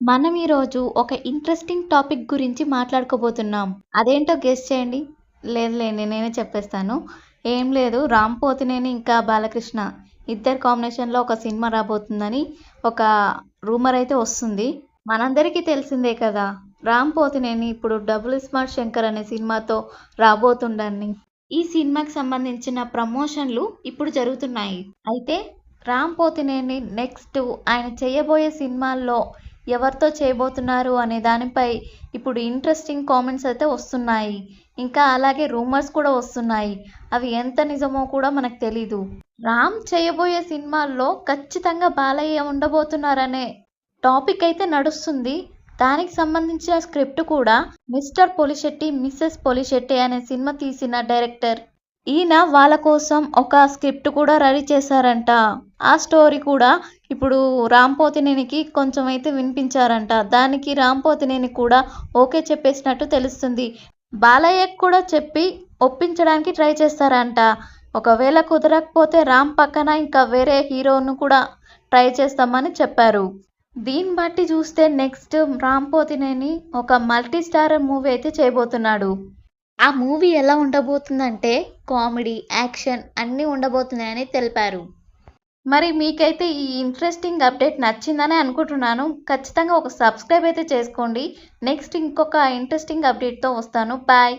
మనం ఈరోజు ఒక ఇంట్రెస్టింగ్ టాపిక్ గురించి మాట్లాడుకోబోతున్నాం. అదేంటో గెస్ చేయండి. లేదులేండి నేనే చెప్పేస్తాను. ఏం లేదు రామ్ పోతినేని ఇంకా బాలకృష్ణ. ఇద్దరు కాంబినేషన్లో ఒక సినిమా రాబోతుందని ఒక రూమర్ అయితే వస్తుంది. మనందరికీ తెలిసిందే కదా రామ్ పోతినేని ఇప్పుడు డబుల్ స్మార్ట్ శంకర్ అనే సినిమాతో రాబోతుండని. ఈ సినిమాకి సంబంధించిన ప్రమోషన్లు ఇప్పుడు జరుగుతున్నాయి. అయితే రామ్ పోతినేని నెక్స్ట్ ఆయన చేయబోయే సినిమాల్లో ఎవరితో చేయబోతున్నారు అనే దానిపై ఇప్పుడు ఇంట్రెస్టింగ్ కామెంట్స్ అయితే వస్తున్నాయి. ఇంకా అలాగే రూమర్స్ కూడా వస్తున్నాయి. అవి ఎంత నిజమో కూడా మనకు తెలీదు. రామ్ చేయబోయే సినిమాల్లో ఖచ్చితంగా బాలయ్య ఉండబోతున్నారనే టాపిక్ అయితే నడుస్తుంది. దానికి సంబంధించిన స్క్రిప్ట్ కూడా మిస్టర్ పొలిశెట్టి మిస్సెస్ పొలిశెట్టి అనే సినిమా తీసిన డైరెక్టర్ ఈయన వాళ్ళ కోసం ఒక స్క్రిప్ట్ కూడా రెడీ చేశారంట. ఆ స్టోరీ కూడా ఇప్పుడు రాంపోతినేనికి కొంచెం అయితే వినిపించారంట. దానికి రాంపోతినేని కూడా ఓకే చెప్పేసినట్టు తెలుస్తుంది. బాలయ్యకు కూడా చెప్పి ఒప్పించడానికి ట్రై చేస్తారంట. ఒకవేళ కుదరకపోతే రామ్ పక్కన ఇంకా వేరే హీరోను కూడా ట్రై చేస్తామని చెప్పారు. దీన్ని బట్టి చూస్తే నెక్స్ట్ రాంపోతినేని ఒక మల్టీ స్టార్ మూవీ అయితే చేయబోతున్నాడు. ఆ మూవీ ఎలా ఉండబోతుందంటే కామెడీ యాక్షన్ అన్నీ ఉండబోతున్నాయని తెలిపారు. మరి మీకైతే ఈ ఇంట్రెస్టింగ్ అప్డేట్ నచ్చిందని అనుకుంటున్నాను. ఖచ్చితంగా ఒక సబ్స్క్రైబ్ అయితే చేసుకోండి. నెక్స్ట్ ఇంకొక ఇంట్రెస్టింగ్ అప్డేట్తో వస్తాను. బాయ్.